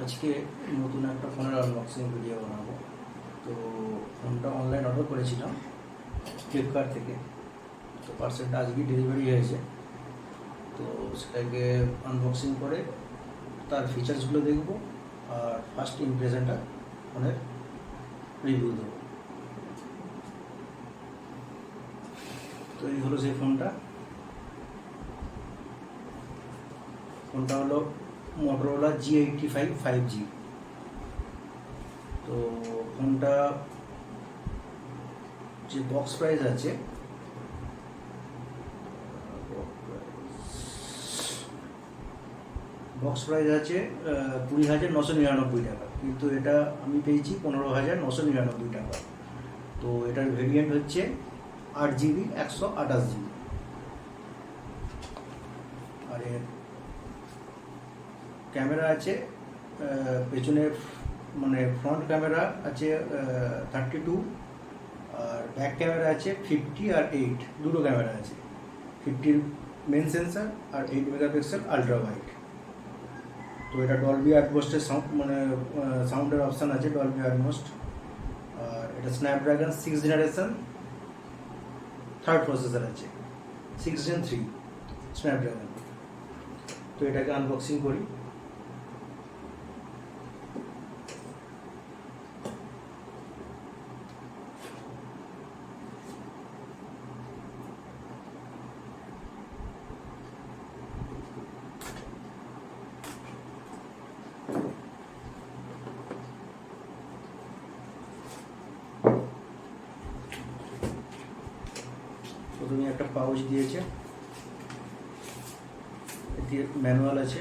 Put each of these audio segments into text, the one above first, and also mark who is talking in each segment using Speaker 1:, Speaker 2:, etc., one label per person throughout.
Speaker 1: আজকে নতুন একটা ফোনের আনবক্সিং ভিডিও বানাবো। তো ফোনটা অনলাইন অর্ডার করেছিলাম ফ্লিপকার্ট থেকে। তো পার্সেলটা আজকেই ডেলিভারি হয়েছে। তো সেটাকে আনবক্সিং করে তার ফিচার্সগুলো দেখব আর ফার্স্ট ইমপ্রেশনটা ফোনের রিভিউ দেবো। তো এই হলো সেই ফোনটা। ফোনটা হলো Motorola G eighty five five G তো ফোনটা যে বক্স প্রাইস আছে বক্স প্রাইস আছে কুড়ি হাজার নশো নিরানব্বই টাকা। কিন্তু এটা আমি পেয়েছি পনেরো হাজার নশো নিরানব্বই টাকা। তো এটার ভেরিয়েন্ট হচ্ছে আট জিবি একশো আঠাশ জিবি আর ক্যামেরা আছে পেছনে মানে ফ্রন্ট ক্যামেরা আছে থার্টি টু আর ব্যাক ক্যামেরা আছে ফিফটি আর এইট দুটো ক্যামেরা আছে। ফিফটির মেন সেন্সার আর এইট মেগাপিক্সেল আলট্রা ওয়াইড তো এটা ডলবি আটমোস্টের সাউন্ড মানে সাউন্ডের অপশান আছে ডলবি আটমোস্ট আর এটা Snapdragon six generation third processor আছে সিক্স জেন থ্রি স্ন্যাপড্রাগন তো এটাকে আনবক্সিং করি। প্রথমে একটা পাউচ দিয়েছে। ম্যানুয়াল আছে।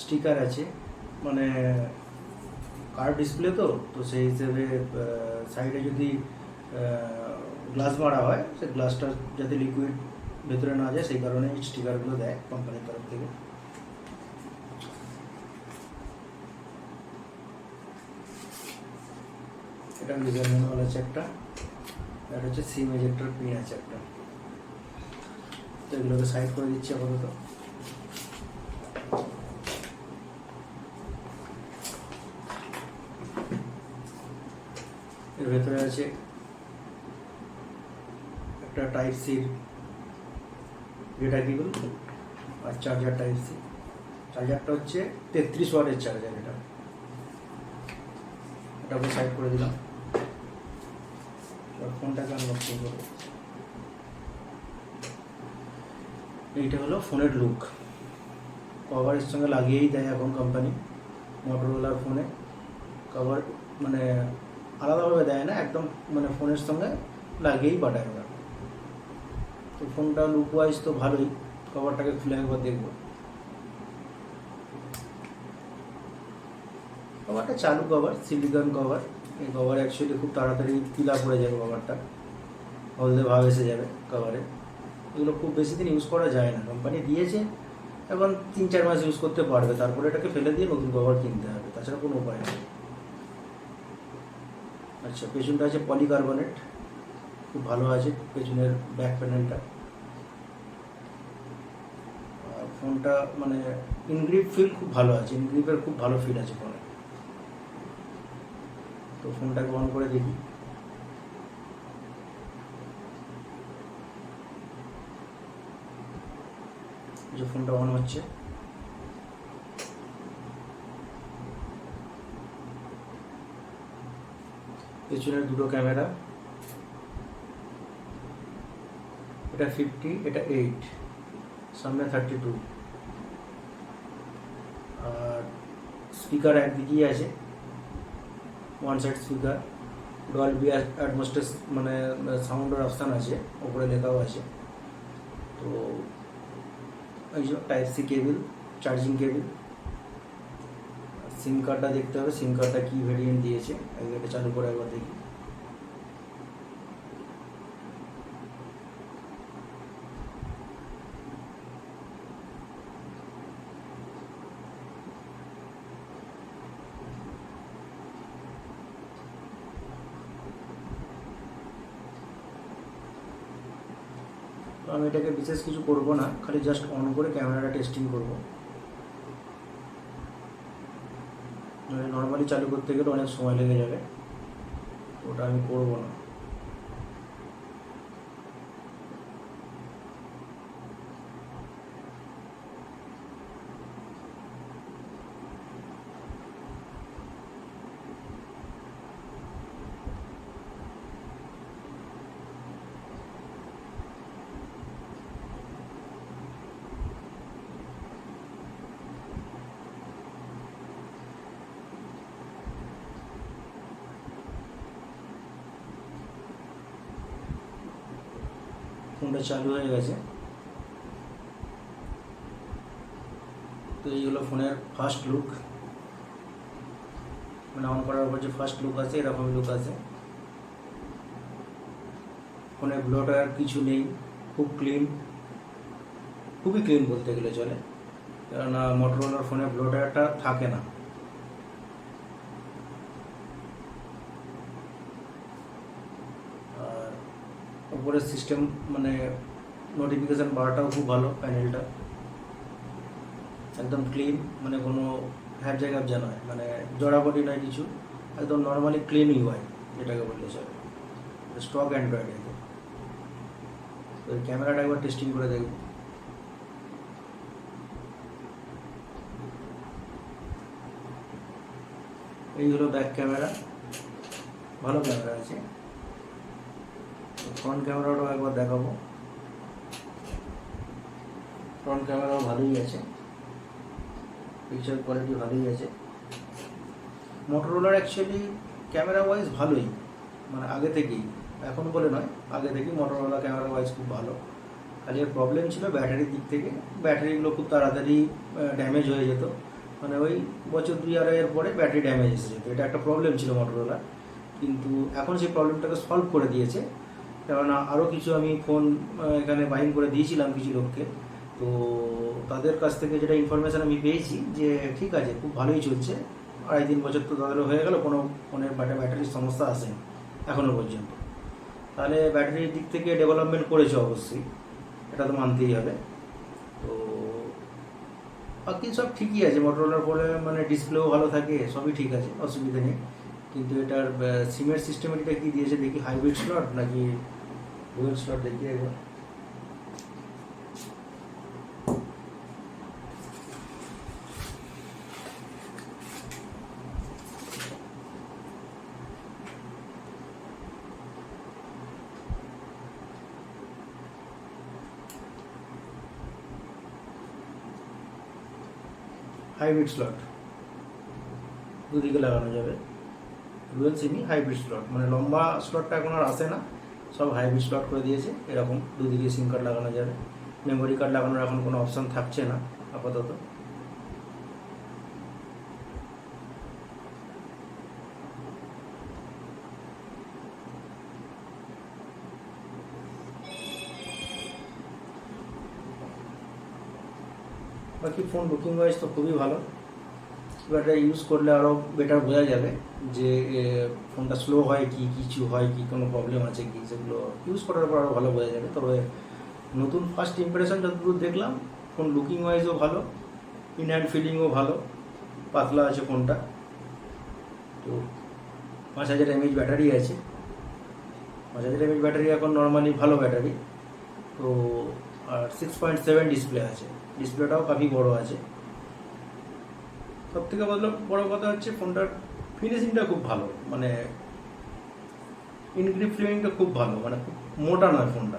Speaker 1: স্টিকার আছে। মানে কার ডিসপ্লে তো তো সেই হিসেবে সাইডে যদি গ্লাস মারা হয় সেই গ্লাসটা যাতে লিকুইড ভেতরে না যায়, সেই কারণে স্টিকারগুলো দেয় কোম্পানির তরফ থেকে। এটা ইউজার ম্যানুয়াল আছে একটা আর হচ্ছে সিম এজেক্টর পিন আছে একটা তো এগুলোকে সাইড করে দিচ্ছি আপাতত। এর ভেতরে আছে একটা টাইপ সির ডেটা কেবল আর চার্জার টাইপ সি চার্জারটা হচ্ছে তেত্রিশ ওয়াটের চার্জার এটা। এটাকে সাইড করে দিলাম। এবার ফোনটাকে আনবক্সিং করব? এইটা হলো ফোনের লুক কভারের সঙ্গে লাগিয়েই দেয় এখন কোম্পানি মোটরোলার ফোনে কভার মানে আলাদাভাবে দেয় না, একদম মানে ফোনের সঙ্গে লাগিয়েই পাঠায় ওরা। তো ফোনটা লুক ওয়াইজ তো ভালোই কভারটাকে খুলে একবার দেখব। কভারটা চালু কভার সিলিকন কভার এই কভার অ্যাকচুয়ালি খুব তাড়াতাড়ি পিলা পড়ে যাবে কভারটা হলদে ভাব এসে যাবে কভারে এগুলো খুব বেশি দিন ইউজ করা যায় না। কোম্পানি দিয়েছে, এখন তিন চার মাস ইউজ করতে পারবে। তারপরে এটাকে ফেলে দিয়ে নতুন কভার কিনতে হবে। তাছাড়া কোনো উপায় নেই। আচ্ছা পেছনটা আছে পলিকার্বনেট খুব ভালো আছে পেছনের ব্যাক প্যানেলটা ফোনটা মানে ইনগ্রিপ ফিল খুব ভালো আছে। ইনগ্রিপের খুব ভালো ফিল আছে ফোনে তো ফোনটাকে অন করে দেখি। যে ফোনটা অন হচ্ছে। পেছনের দুটো ক্যামেরা। এটা ফিফটি এটা এইট সামনে থার্টি টু আর স্পিকার একদিকেই আছে। One side speaker Dolby অ্যাটমোস্টার মানে সাউন্ডের অপশান আছে ওপরে লেখাও আছে। তো এই যে type C cable charging cable SIM কার্ডটা দেখতে হবে সিম কার্ডটা কী ভেরিয়েন্ট দিয়েছে এটা চালু করে একবার দেখি। তো আমি এটাকে বিশেষ কিছু করব না, খালি জাস্ট অন করে ক্যামেরাটা টেস্টিং করব। নর্মালি চালু করতে গেলে অনেক সময় লেগে যাবে, ওটা আমি করব না। ফোনটা চালু হয়ে গেছে। তো এই হলো ফোনের ফার্স্ট লুক মানে অন করার পর যে ফার্স্ট লুক আছে, এরকম লুক আছে। ফোনে ব্লোটার কিছু নেই, খুব ক্লিন খুবই ক্লিন বলতে গেলে চলে। কেননা মোটরোলার ফোনে ব্লোটারটা থাকে না আর উপরের সিস্টেম মানে নোটিফিকেশান বারটাও খুব ভালো প্যানেলটা একদম ক্লিন মানে কোনো হ্যাপ জায়গা নয় মানে জড়াবডি নয় কিছু, একদম নর্মালি ক্লিন ইউআই যেটাকে বললে চলে স্টক অ্যান্ড্রয়েড এতে তো ক্যামেরাটা একবার টেস্টিং করে দেখব। এই হলো ব্যাক ক্যামেরা ভালো ক্যামেরা আছে। ফ্রন্ট ক্যামেরাটাও একবার দেখাবো। ফ্রন্ট ক্যামেরাও ভালোই আছে। পিকচার কোয়ালিটি ভালোই আছে। মোটরোলার অ্যাকচুয়ালি ক্যামেরা ওয়াইজ ভালোই মানে আগে থেকেই। এখন বলে নয়, আগে থেকেই মোটরোলা ক্যামেরা ওয়াইজ খুব ভালো। খালি এর প্রবলেম ছিল ব্যাটারির দিক থেকে। ব্যাটারিগুলো খুব তাড়াতাড়ি ড্যামেজ হয়ে যেত। মানে ওই বছর দুই আড়াইয়ের পরে ব্যাটারি ড্যামেজ এসে যেত। এটা একটা প্রবলেম ছিল মোটরোলা কিন্তু এখন সেই প্রবলেমটাকে সলভ করে দিয়েছে। কেননা আরও কিছু আমি ফোন এখানে বাইং করে দিয়েছিলাম কিছু লোককে। তো তাদের কাছ থেকে যেটা ইনফরমেশান আমি পেয়েছি যে, ঠিক আছে, খুব ভালোই চলছে। আড়াই তিন বছর তো তাদেরও হয়ে গেল, কোনো ফোনের ব্যাটারির সমস্যা আসেনি এখনও পর্যন্ত। তাহলে ব্যাটারির দিক থেকে ডেভেলপমেন্ট করেছে অবশ্যই, এটা তো মানতেই হবে। তো বাকি সব ঠিকই আছে মোটরোলার ফোনে মানে ডিসপ্লেও ভালো থাকে, সবই ঠিক আছে, অসুবিধা নেই। কিন্তু এটার সিমের সিস্টেমেটিটা কি দিয়েছে, দেখি হাইব্রিড স্লট নাকি ডুয়েল স্লট দেখি একবার। হাইব্রিড স্লট দুদিকে লাগানো যাবে। ডুয়েল সিমই হাইব্রিড স্লট মানে লম্বা স্লটটা এখন আর আসে না। সব হাইব্রিড স্লট করে দিয়েছে। এরকম দুদিকে সিম কার্ড লাগানো যাবে। মেমোরি কার্ড লাগানোর এখন কোনো অপশান থাকছে না, আপাতত। বাকি ফোন বুকিং ওয়াইজ তো খুবই ভালো। এটা ইউজ করলে আরও বেটার বোঝা যাবে যে ফোনটা স্লো হয় কি কিছু হয় কি, কোনো প্রবলেম আছে কি, সেগুলো ইউজ করার পর আরও ভালো বোঝা যাবে। তবে নতুন ফার্স্ট ইমপ্রেশন যতদূর দেখলাম ফোন লুকিং ওয়াইজও ভালো ইন হ্যান্ড ফিলিংও ভালো, পাতলা আছে ফোনটা তো পাঁচ হাজার এমএইচ ব্যাটারি আছে। পাঁচ হাজার এমএইচ ব্যাটারি এখন নর্মালি ভালো ব্যাটারি তো আর সিক্স পয়েন্ট সেভেন ডিসপ্লে আছে। ডিসপ্লেটাও কাফি বড় আছে। সব থেকে বড় বড় কথা হচ্ছে ফোনটার ফিনিশিংটা খুব ভালো। মানে ইনগ্রিপ ফিলিংটা খুব ভালো। মানে খুব মোটা নয় ফোনটা।